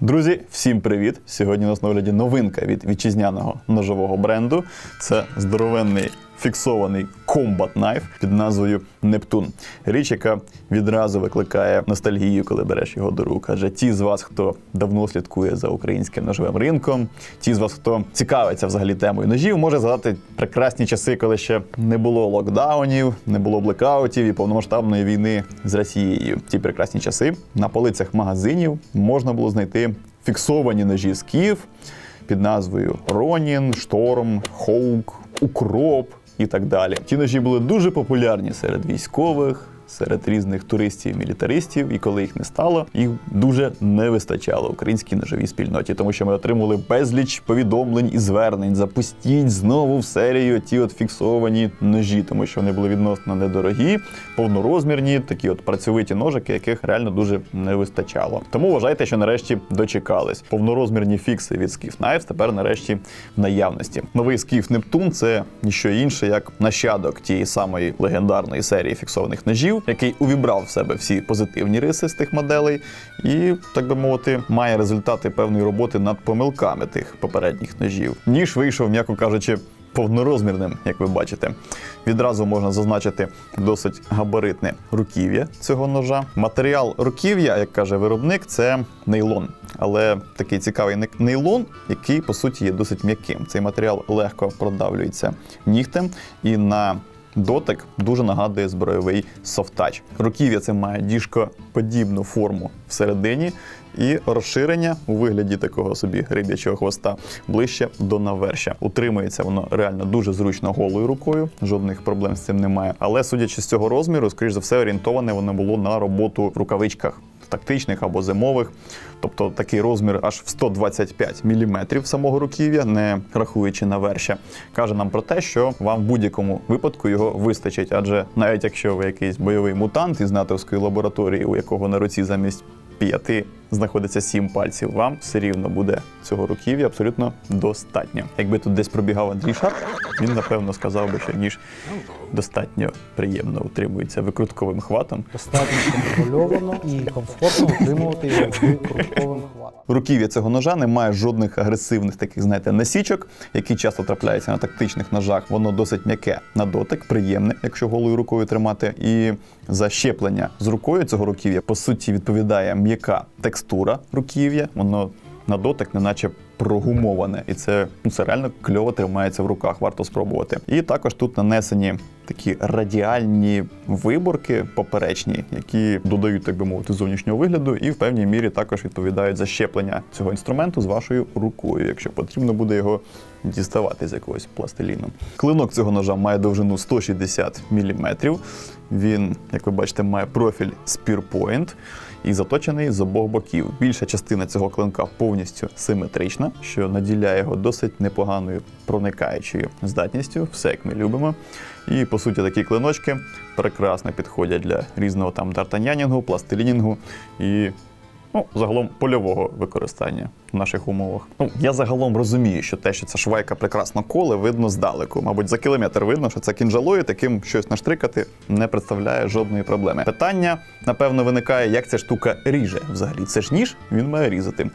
Друзі, всім привіт! Сьогодні у нас на новинка від вітчизняного ножового бренду. Це здоровенний фіксований Combat Knife під назвою Нептун. Річ, яка відразу викликає ностальгію, коли береш його до рук. Адже ті з вас, хто давно слідкує за українським ножовим ринком, ті з вас, хто цікавиться взагалі темою ножів, може згадати прекрасні часи, коли ще не було локдаунів, не було блекаутів і повномасштабної війни з Росією. Ті прекрасні часи на полицях магазинів можна було знайти фіксовані ножі з Київ під назвою Ронін, Шторм, Хоук, Укроп і так далі. Ті ножі були дуже популярні серед військових. Серед різних туристів, мілітаристів, і коли їх не стало, їх дуже не вистачало українській ножовій спільноті, тому що ми отримували безліч повідомлень і звернень. Запустіть знову в серію ті от фіксовані ножі, тому що вони були відносно недорогі, повнорозмірні, такі от працьовиті ножики, яких реально дуже не вистачало. Тому вважайте, що нарешті дочекались. Повнорозмірні фікси від Skiff Knives тепер нарешті в наявності. Новий Skiff Нептун це ніщо інше, як нащадок тієї самої легендарної серії фіксованих ножів, який увібрав в себе всі позитивні риси з тих моделей, і, так би мовити, має результати певної роботи над помилками тих попередніх ножів. Ніж вийшов, м'яко кажучи. Повнорозмірним, як ви бачите, відразу можна зазначити досить габаритне руків'я цього ножа. Матеріал руків'я, як каже виробник, це нейлон. Але такий цікавий не- нейлон, який по суті є досить м'яким. Цей матеріал легко продавлюється нігтем і на дотик дуже нагадує збройовий софтач. Руків'я це має діжкоподібну форму всередині і розширення у вигляді такого собі риб'ячого хвоста ближче до навершя. Утримується воно реально дуже зручно голою рукою, жодних проблем з цим немає. Але судячи з цього розміру, скоріш за все, орієнтоване воно було на роботу в рукавичках. Тактичних або зимових, тобто такий розмір аж в 125 мм самого руків'я, не рахуючи на верші, каже нам про те, що вам в будь-якому випадку його вистачить. Адже навіть якщо ви якийсь бойовий мутант із натовської лабораторії, у якого на руці замість п'яти знаходиться сім пальців, вам все рівно буде цього руків'я абсолютно достатньо. Якби тут десь пробігав Андрій Шап, він напевно сказав би, що ніж достатньо приємно утримується викрутковим хватом. достатньо контрольовано і комфортно утримувати його викрутковим хватом. Руків'я цього ножа не має жодних агресивних таких, знаєте, насічок, які часто трапляються на тактичних ножах. Воно досить м'яке на дотик, приємне, якщо голою рукою тримати. І защеплення з рукою цього руків'я по суті відповідає м'яка текстура руків'я. Воно на дотик, неначе прогумоване, і це, ну, це реально кльово тримається в руках, варто спробувати. І також тут нанесені такі радіальні виборки поперечні, які додають, так би мовити, зовнішнього вигляду, і в певній мірі також відповідають за щеплення цього інструменту з вашою рукою, якщо потрібно буде його діставати з якогось пластиліну. Клинок цього ножа має довжину 160 мм. Він, як ви бачите, має профіль Spear Point і заточений з обох боків. Більша частина цього клинка повністю симетрична, що наділяє його досить непоганою проникаючою здатністю, все як ми любимо. І по суті такі клиночки прекрасно підходять для різного там дартанянінгу, пластилінінгу і ну, загалом польового використання в наших умовах. Ну, я загалом розумію, що те, що ця швайка прекрасно коле, видно здалеку. Мабуть, за кілометр видно, що це кінжалою, таким щось наштрикати не представляє жодної проблеми. Питання, напевно, виникає, як ця штука ріже взагалі. Це ж ніж, він має різати.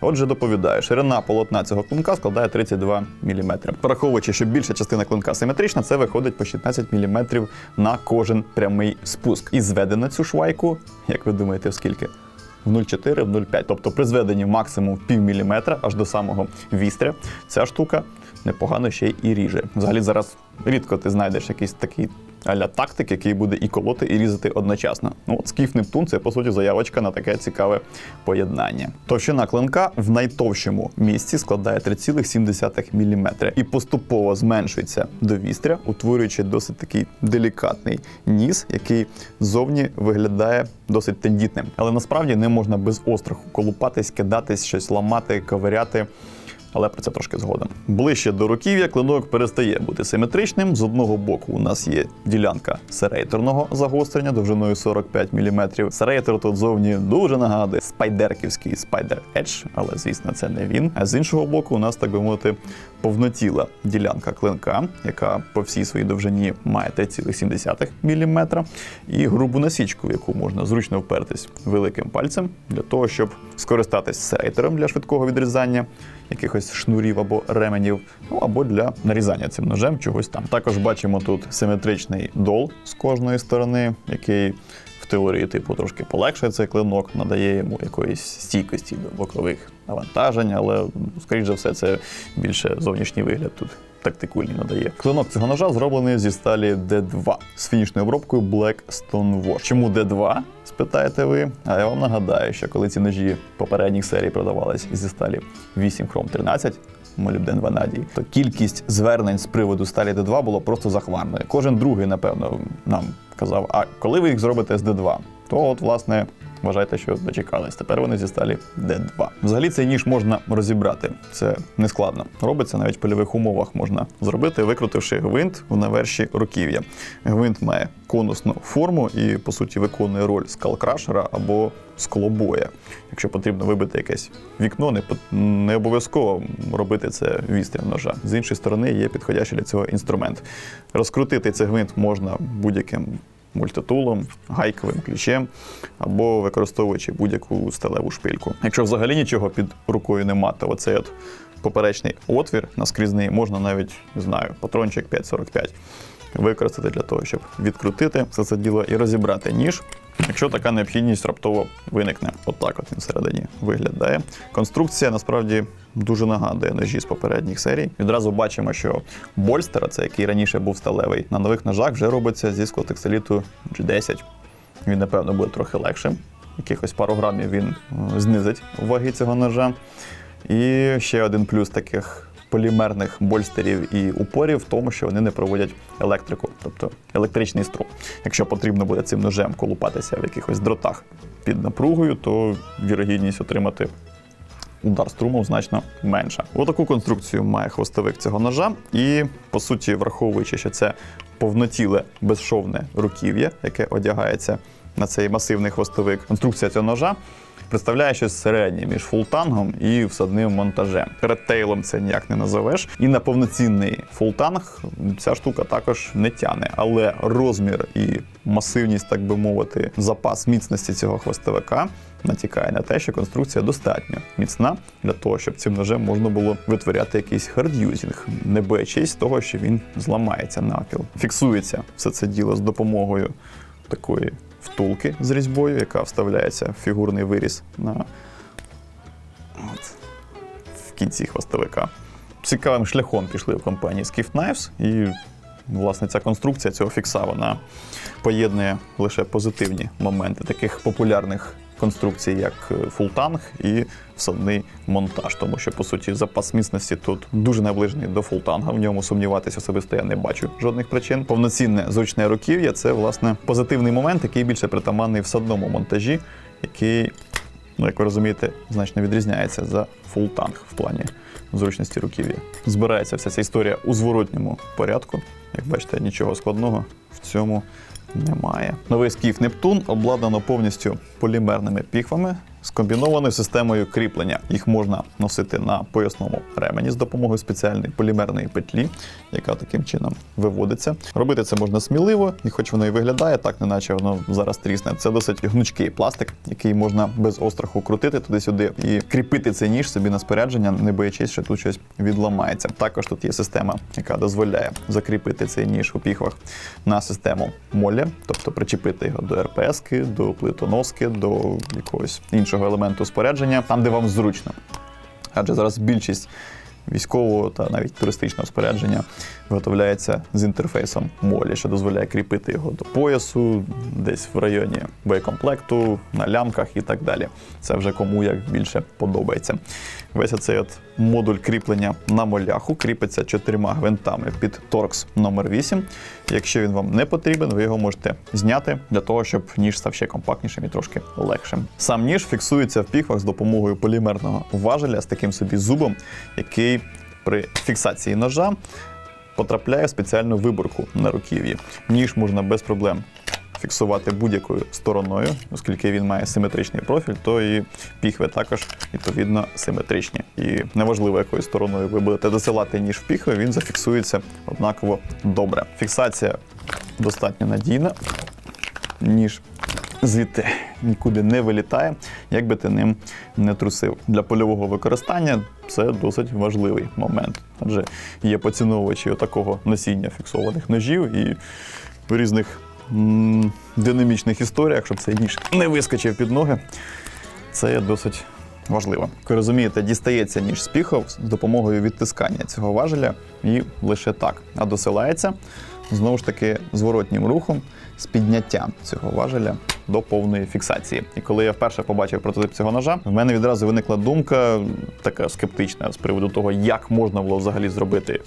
Отже, доповідаю, ширина полотна цього клинка складає 32 мм. Пораховуючи, що більша частина клинка симетрична, це виходить по 16 мм на кожен прямий спуск. І зведено цю швайку, як ви думаєте, в скільки? В 0,4, в 0,5. Тобто при зведенні максимум пів міліметра аж до самого вістря, ця штука непогано ще і ріже. Взагалі зараз рідко ти знайдеш якийсь такий аля тактик, який буде і колоти, і різати одночасно. Ну, от скіф Нептун це по суті заявочка на таке цікаве поєднання. Товщина клинка в найтовщому місці складає 3,7 мм і поступово зменшується до вістря, утворюючи досить такий делікатний ніс, який зовні виглядає досить тендітним. Але насправді не можна без остраху колупатись, кидатись, щось ламати, ковиряти. Але про це трошки згодом. Ближче до руків'я клинок перестає бути симетричним. З одного боку у нас є ділянка серейторного загострення довжиною 45 мм. Серейтор тут зовні дуже нагадує спайдерківський Spider Edge, але звісно це не він. А з іншого боку, у нас так би мовити повнотіла ділянка клинка, яка по всій своїй довжині має 3,7 мм, і грубу насічку, в яку можна зручно впертись великим пальцем для того, щоб скористатись сейтером для швидкого відрізання якихось шнурів або ременів, ну або для нарізання цим ножем чогось там. Також бачимо тут симетричний дол з кожної сторони, який теорії типу трошки полегшує цей клинок, надає йому якоїсь стійкості до бокових навантажень, але скоріш за все це більше зовнішній вигляд тут. Тактикульний надає. Клинок цього ножа зроблений зі сталі D2 з фінішною обробкою Black Stone Wash. Чому D2? Спитаєте ви? А я вам нагадаю, що коли ці ножі попередніх серій продавались зі сталі 8 Chrome 13, молібден ванадій, то кількість звернень з приводу сталі Д2 було просто захмарною. Кожен другий, напевно, нам казав: а коли ви їх зробите з Д2? То от, власне, вважайте, що дочекались. Тепер вони зі сталі D2. Взагалі цей ніж можна розібрати. Це не складно. Робиться навіть в польових умовах можна зробити, викрутивши гвинт в наверші руків'я. Гвинт має конусну форму і, по суті, виконує роль скалкрашера або склобоя. Якщо потрібно вибити якесь вікно, не, не обов'язково робити це відстріл ножа. З іншої сторони, є підходящий для цього інструмент. Розкрутити цей гвинт можна будь-яким мультитулом, гайковим ключем або використовуючи будь-яку сталеву шпильку. Якщо взагалі нічого під рукою нема, то оцей от поперечний отвір наскрізний можна навіть не знаю, патрончик 5,45 використати для того, щоб відкрутити все це діло і розібрати ніж. Якщо така необхідність раптово виникне, отак от він всередині виглядає. Конструкція насправді дуже нагадує ножі з попередніх серій. Відразу бачимо, що больстер, це який раніше був сталевий, на нових ножах вже робиться зі склотекстиліту G10. Він, напевно, буде трохи легшим. Якихось пару грамів він е, знизить ваги цього ножа. І ще один плюс таких полімерних больстерів і упорів в тому, що вони не проводять електрику, тобто електричний струм. Якщо потрібно буде цим ножем колупатися в якихось дротах під напругою, то вірогідність отримати удар струмом значно менша. Отаку конструкцію має хвостовик цього ножа, і по суті, враховуючи, що це повнотіле безшовне руків'я, яке одягається на цей масивний хвостовик, конструкція цього ножа. Представляє щось середнє між фултангом і всадним монтажем. Редтейлом це ніяк не назовеш. І на повноцінний фултанг ця штука також не тяне. Але розмір і масивність, так би мовити, запас міцності цього хвостовика натякає на те, що конструкція достатньо міцна для того, щоб цим ножем можна було витворяти якийсь хардюзінг, не боячись того, що він зламається навпіл. Фіксується все це діло з допомогою такої втулки з різьбою, яка вставляється в фігурний виріз на от, в кінці хвостовика. Цікавим шляхом пішли в компанії Skift Knives, і власне ця конструкція цього фікса вона поєднує лише позитивні моменти таких популярних конструкцій, як е, фултанг і всадний монтаж, тому що по суті запас міцності тут дуже наближений до фултанга. В ньому сумніватися особисто я не бачу жодних причин. Повноцінне зручне руків'я це власне позитивний момент, який більше притаманний всадному монтажі, який, ну як ви розумієте, значно відрізняється за фултанг в плані зручності руків'я. Збирається вся ця історія у зворотньому порядку. Як бачите, нічого складного в цьому немає. Новий скіф Нептун обладнано повністю полімерними піхвами з комбінованою системою кріплення. Їх можна носити на поясному ремені з допомогою спеціальної полімерної петлі, яка таким чином виводиться. Робити це можна сміливо, і хоч воно і виглядає так, неначе воно зараз трісне. Це досить гнучкий пластик, який можна без остраху крутити туди-сюди і кріпити цей ніж собі на спорядження, не боячись, що тут щось відламається. Також тут є система, яка дозволяє закріпити цей ніж у піхвах на систему молі, тобто причепити його до РПСки, до плитоноски, до якогось іншого елементу спорядження, там, де вам зручно. Адже зараз більшість військового та навіть туристичного спорядження виготовляється з інтерфейсом молі, що дозволяє кріпити його до поясу, десь в районі боєкомплекту, на лямках і так далі. Це вже кому як більше подобається. Весь цей от модуль кріплення на моляху кріпиться чотирма гвинтами під торкс номер 8 Якщо він вам не потрібен, ви його можете зняти для того, щоб ніж став ще компактнішим і трошки легшим. Сам ніж фіксується в піхвах з допомогою полімерного важеля з таким собі зубом, який при фіксації ножа потрапляє в спеціальну виборку на руків'ї. Ніж можна без проблем фіксувати будь-якою стороною, оскільки він має симетричний профіль, то і піхви також відповідно симетричні. І неважливо, якою стороною ви будете досилати ніж в піхви, він зафіксується однаково добре. Фіксація достатньо надійна, ніж звідти нікуди не вилітає, як би ти ним не трусив. Для польового використання це досить важливий момент, адже є поціновувачі такого носіння фіксованих ножів і різних динамічних історіях, щоб цей ніж не вискочив під ноги. Це досить важливо. Ви розумієте, дістається ніж з піхов з допомогою відтискання цього важеля і лише так. А досилається знову ж таки зворотнім рухом з підняттям цього важеля до повної фіксації. І коли я вперше побачив прототип цього ножа, в мене відразу виникла думка така скептична з приводу того, як можна було взагалі зробити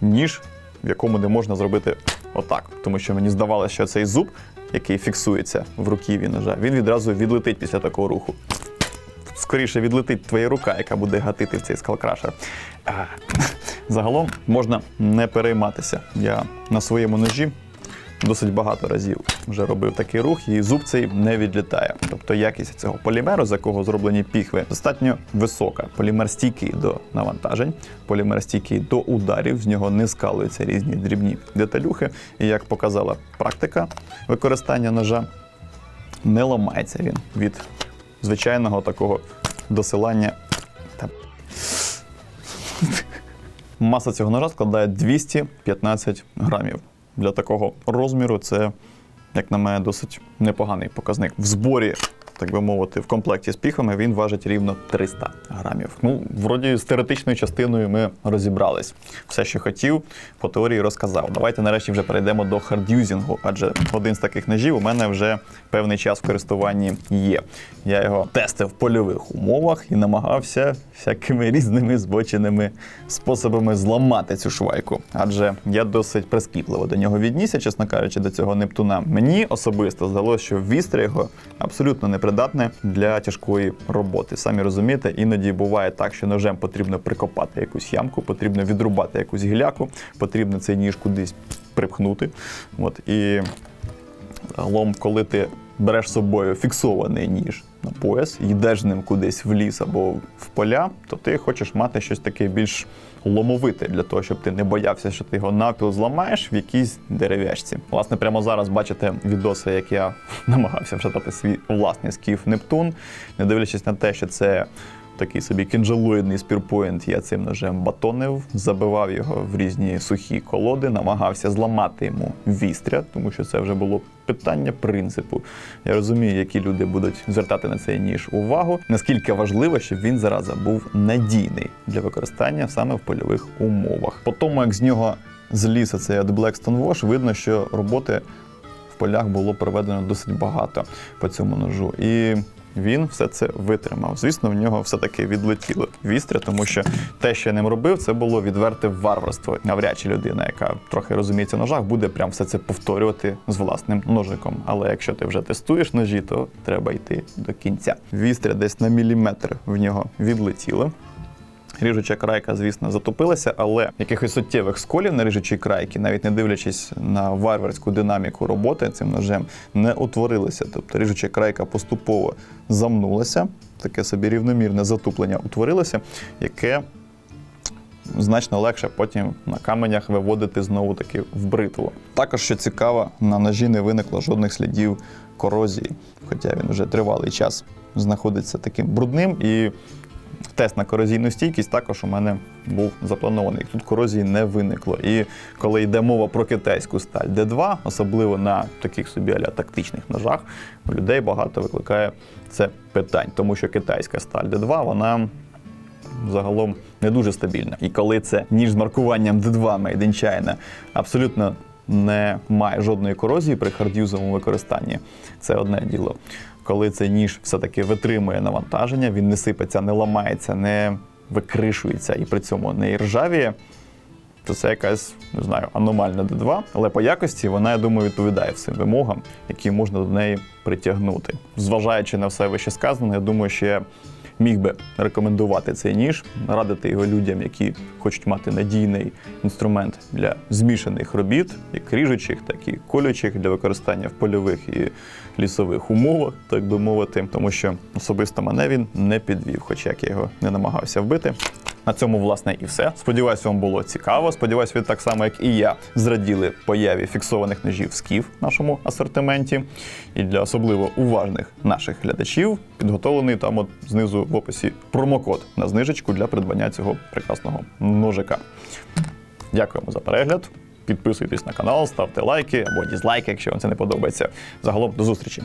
ніж, в якому не можна зробити отак. Тому що мені здавалося, що цей зуб, який фіксується в руківі ножа, він відразу відлетить після такого руху. Скоріше відлетить твоя рука, яка буде гатити в цей скалкрашер. Загалом можна не перейматися. Я на своєму ножі досить багато разів вже робив такий рух, і зуб цей не відлітає. Тобто якість цього полімеру, з якого зроблені піхви, достатньо висока. Полімер стійкий до навантажень, полімер стійкий до ударів, з нього не скалуються різні дрібні деталюхи. І як показала практика використання ножа, не ламається він від звичайного такого досилання. Маса цього ножа складає 215 грамів. Для такого розміру це, як на мене, досить непоганий показник. В зборі, так би мовити, в комплекті з піхами він важить рівно 300 грамів. Ну, вроді з теоретичною частиною ми розібрались. Все, що хотів, по теорії розказав. Давайте нарешті вже перейдемо до хардюзінгу, адже один з таких ножів у мене вже певний час в користуванні є. Я його тестив в польових умовах і намагався всякими різними збоченими способами зламати цю швайку. Адже я досить прискіпливо до нього віднісся, чесно кажучи, до цього Нептуна. Мені особисто здалося, що вістря його абсолютно непридатне для тяжкої роботи. Самі розумієте, іноді буває так, що ножем потрібно прикопати якусь ямку, потрібно відрубати якусь гіляку, потрібно цей ніж кудись припхнути. От і Загалом, коли ти береш з собою фіксований ніж на пояс, йдеш ним кудись в ліс або в поля, то ти хочеш мати щось таке більш ломовите для того, щоб ти не боявся, що ти його навпіл зламаєш в якійсь дерев'яшці. Власне, прямо зараз бачите відоси, як я намагався вшатати свій власний скіф Нептун, не дивлячись на те, що це такий собі кінжалоїдний спірпоінт. Я цим ножем батонив, забивав його в різні сухі колоди, намагався зламати йому вістря, тому що це вже було питання принципу. Я розумію, які люди будуть звертати на цей ніж увагу. Наскільки важливо, щоб він зараза був надійний для використання саме в польових умовах. По тому, як з нього зліз цей от Blackstone Wash, видно, що роботи полях було проведено досить багато по цьому ножу. І він все це витримав. Звісно, в нього все-таки відлетіло вістря, тому що те, що я ним робив, це було відверте варварство. Навряд чи людина, яка трохи розуміється ножах, буде прям все це повторювати з власним ножиком. Але якщо ти вже тестуєш ножі, то треба йти до кінця. Вістря десь на міліметр в нього відлетіло. Ріжуча крайка, звісно, затопилася, але якихось суттєвих сколів на ріжучій крайці, навіть не дивлячись на варварську динаміку роботи цим ножем, не утворилося. Тобто ріжуча крайка поступово замнулася, таке собі рівномірне затуплення утворилося, яке значно легше потім на каменях виводити знову таки в бритву. Також, що цікаво, на ножі не виникло жодних слідів корозії, хоча він вже тривалий час знаходиться таким брудним і тест на корозійну стійкість також у мене був запланований. Тут корозії не виникло. І коли йде мова про китайську сталь D2, особливо на таких собі аля тактичних ножах, у людей багато викликає це питань, тому що китайська сталь D2, вона. Загалом не дуже стабільна. І коли це ніж з маркуванням D2 Made in China абсолютно не має жодної корозії при хардюзовому використанні, це одне діло коли цей ніж все-таки витримує навантаження, він не сипеться, не ламається, не викришується і при цьому не ржавіє, то це якась, не знаю, аномальна D2, але по якості вона, я думаю, відповідає всім вимогам, які можна до неї притягнути. Зважаючи на все вище сказане, я думаю, я міг би рекомендувати цей ніж, радити його людям, які хочуть мати надійний інструмент для змішаних робіт, як ріжучих, так і колючих для використання в польових і лісових умовах, так би мовити, тому що особисто мене він не підвів, хоч як я його не намагався вбити. На цьому, власне, і все. Сподіваюсь, вам було цікаво. Сподіваюсь, ви так само, як і я, зраділи появі фіксованих ножів скіф в нашому асортименті. І для особливо уважних наших глядачів підготовлений там от знизу в описі промокод на знижечку для придбання цього прекрасного ножика. Дякуємо за перегляд. Підписуйтесь на канал, ставте лайки або дізлайки, якщо вам це не подобається. Загалом до зустрічі.